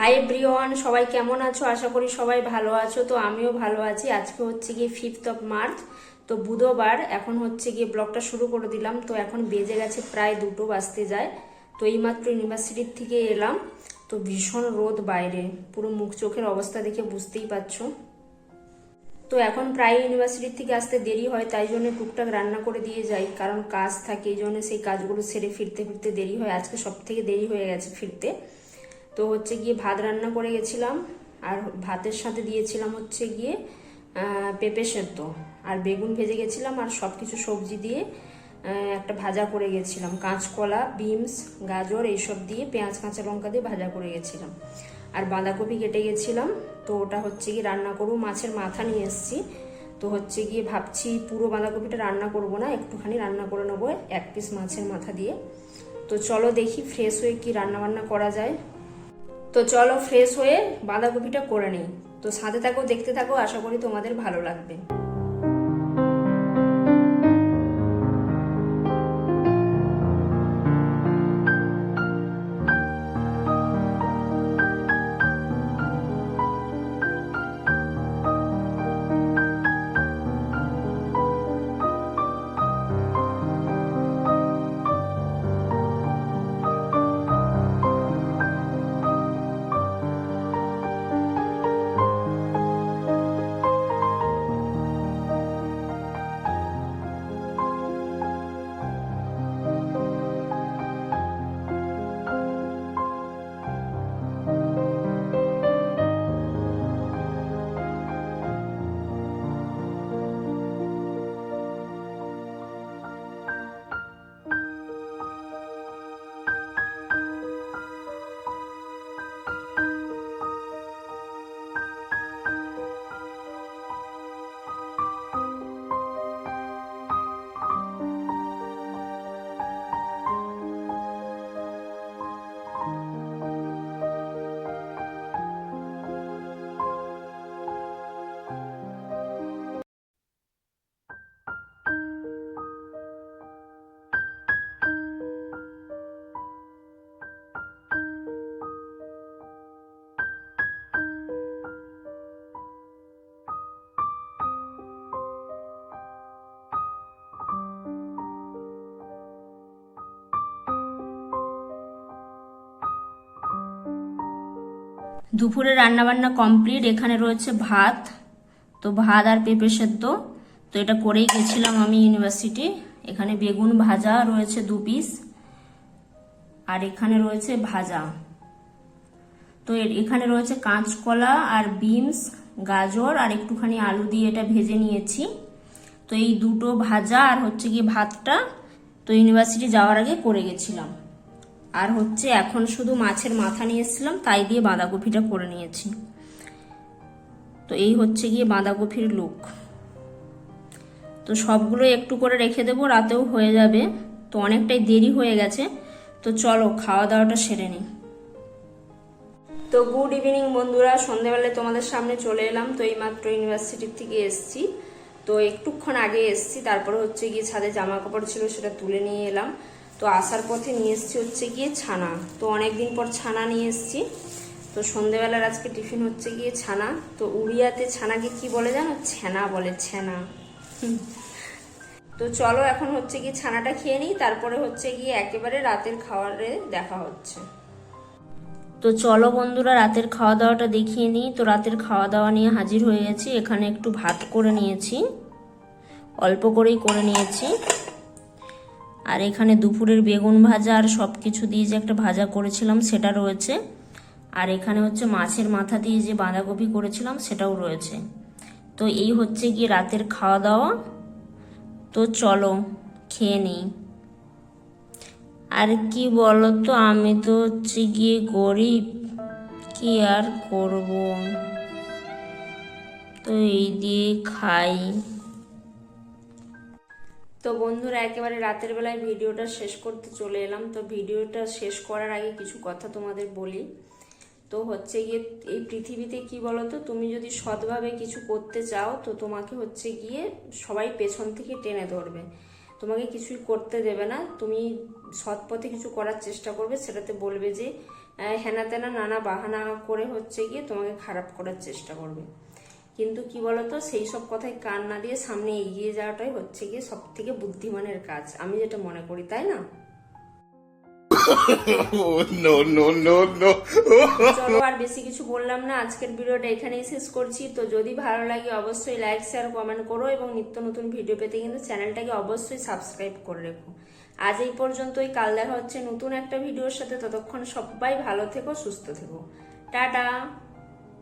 Hi everyone সবাই কেমন আছো? আশা করি সবাই ভালো আছো। তো আমিও ভালো আছি। আজকে হচ্ছে গিয়ে ফিফথ অফ মার্চ তো বুধবার এখন হচ্ছে গিয়ে ব্লগটা শুরু করে দিলাম। তো এখন বেজে গেছে প্রায় দুটো বাজতে যায়। তো এইমাত্র ইউনিভার্সিটির থেকে এলাম। তো ভীষণ রোদ বাইরে। পুরো মুখ চোখের অবস্থা দেখে বুঝতেই পারছ। তো এখন প্রায় ইউনিভার্সিটির থেকে আসতে দেরি হয়, তাই জন্য টুকটাক রান্না করে দিয়ে যাই। কারণ কাজ থাকে, এই জন্য সেই কাজগুলো সেরে ফিরতে ফিরতে দেরি হয়। আজকে সব থেকে দেরি হয়ে গেছে ফিরতে। তো হচ্ছে গিয়ে ভাত রান্না করে গেছিলাম, আর ভাতের সাথে দিয়েছিলাম হচ্ছে গিয়ে পেঁপে সেদ্ধ। আর বেগুন ভেজে গেছিলাম আর সব কিছু সবজি দিয়ে একটা ভাজা করে গেছিলাম। কাঁচকলা, বিনস, গাজর এইসব দিয়ে পেঁয়াজ, কাঁচা লঙ্কা দিয়ে ভাজা করে গেছিলাম। আর বাঁধাকপি কেটে গেছিলাম, তো ওটা হচ্ছে গিয়ে রান্না করব, মাছের মাথা নিয়ে এসেছি। তো হচ্ছে গিয়ে ভাবছি পুরো বাঁধাকপিটা রান্না করব না, একটুখানি রান্না করে নেব, এক পিস মাছের মাথা দিয়ে। তো চলো দেখি ফ্রেশ হয়ে কি রান্না বান্না করা যায়। তো চলো ফ্রেশ হয়ে বাঁধাকপিটা করে নিই। তো সাথে থাকো, দেখতে থাকো, আশা করি তোমাদের ভালো লাগবে। দুপুরে রান্নাবান্না কমপ্লিট, এখানে রয়েছে ভাত, তো ভাত আর পেঁপে সেদ্ধ। তো এটা করেই গেছিলাম আমি ইউনিভার্সিটি, এখানে বেগুন ভাজা রয়েছে দু পিস, আর এখানে রয়েছে ভাজা। তো এখানে রয়েছে কাঁচকলা আর বিনস, গাজর, আর একটুখানি আলু দিয়ে এটা ভেজে নিয়েছি। তো এই দুটো ভাজা আর হচ্ছে গিয়ে ভাতটা, তো ইউনিভার্সিটি যাওয়ার আগে করে গেছিলাম। আর হচ্ছে এখন শুধু মাছের মাথা নিয়ে এসেছিলাম তাই দিয়ে বাঁধাকপিটা করে নিয়েছি। তো এই হচ্ছে গিয়ে বাঁধাকপির লুক তো সবগুলো একটু করে রেখে দেবো, রাতেও হয়ে যাবে। তো অনেকটাই দেরি হয়ে গেছে। তো চলো খাওয়া দাওয়াটা সেরে নিই। তো গুড ইভিনিং বন্ধুরা, সন্ধেবেলায় তোমাদের সামনে চলে এলাম। তো এইমাত্র ইউনিভার্সিটির থেকে এসেছি। তো একটুক্ষণ আগে এসেছি, তারপরে হচ্ছে গিয়ে ছাদে জামা কাপড় ছিল সেটা তুলে নিয়ে এলাম। তো আসার পথে নিয়ে এসেছি হচ্ছে গিয়ে ছানা। তো অনেকদিন পর ছানা নিয়ে এসছি। তো সন্ধেবেলার আজকে টিফিন হচ্ছে গিয়ে ছানা। তো উড়িয়াতে ছানাকে কি বলে জানো? ছেনা বলে, ছেনা। তো চলো এখন হচ্ছে গিয়ে ছানাটা খেয়ে নিই। তারপরে হচ্ছে গিয়ে একেবারে রাতের খাওয়ারে দেখা হচ্ছে। তো চলো বন্ধুরা, রাতের খাওয়া দাওয়াটা দেখিয়ে নিই। তো রাতের খাওয়া দাওয়া নিয়ে হাজির হয়ে গেছি। এখানে একটু ভাত করে নিয়েছি। অল্প করেই করে নিয়েছি। আর এখানে দুপুরের বেগুন ভাজা আর সব কিছু দিয়ে যে একটা ভাজা করেছিলাম সেটা রয়েছে। আর এখানে হচ্ছে মাছের মাথা দিয়ে যে বাঁধাকপি করেছিলাম সেটাও রয়েছে। তো এই হচ্ছে গিয়ে রাতের খাওয়া দাওয়া তো চলো, খেয়ে নিই। আর কি বলতো, আমি তো হচ্ছে গিয়ে গরিব। কি আর করব? তো এই দিয়ে খাই। তো বন্ধুরা একেবারে রাতের বেলায় ভিডিওটা শেষ করতে চলে এলাম। তো ভিডিওটা শেষ করার আগে কিছু কথা তোমাদের বলি। তো হচ্ছে গিয়ে এই পৃথিবীতে কি বলতো তুমি যদি সৎভাবে কিছু করতে চাও তো তোমাকে হচ্ছে গিয়ে সবাই পেছন থেকে টেনে ধরবে। তোমাকে কিছুই করতে দেবে না। তুমি সৎ পথে কিছু করার চেষ্টা করবে সেটাতে বলবে যে আহ, হেনা তেনা নানা বাহানা করে হচ্ছে গিয়ে তোমাকে খারাপ করার চেষ্টা করবে। কিন্তু কি বলতো সেই সব কথায় কান না দিয়ে সামনে এগিয়ে যাওয়াটাই হচ্ছে গিয়ে সব থেকে বুদ্ধিমানের কাজ। আমি যেটা মনে করি তাই না? Oh. চলো আর বেশি কিছু বললাম না। আজকের ভিডিওটা এখানেই শেষ করছি। তো যদি ভালো লাগে অবশ্যই লাইক শেয়ার কমেন্ট করো এবং নিত্য নতুন ভিডিও পেতে কিন্তু চ্যানেলটাকে অবশ্যই সাবস্ক্রাইব করে রেখো। আজ এই পর্যন্তই। কাল দেখা হচ্ছে নতুন একটা ভিডিওর সাথে। ততক্ষণ সবাই ভালো থেকো সুস্থ থেকো। টাটা!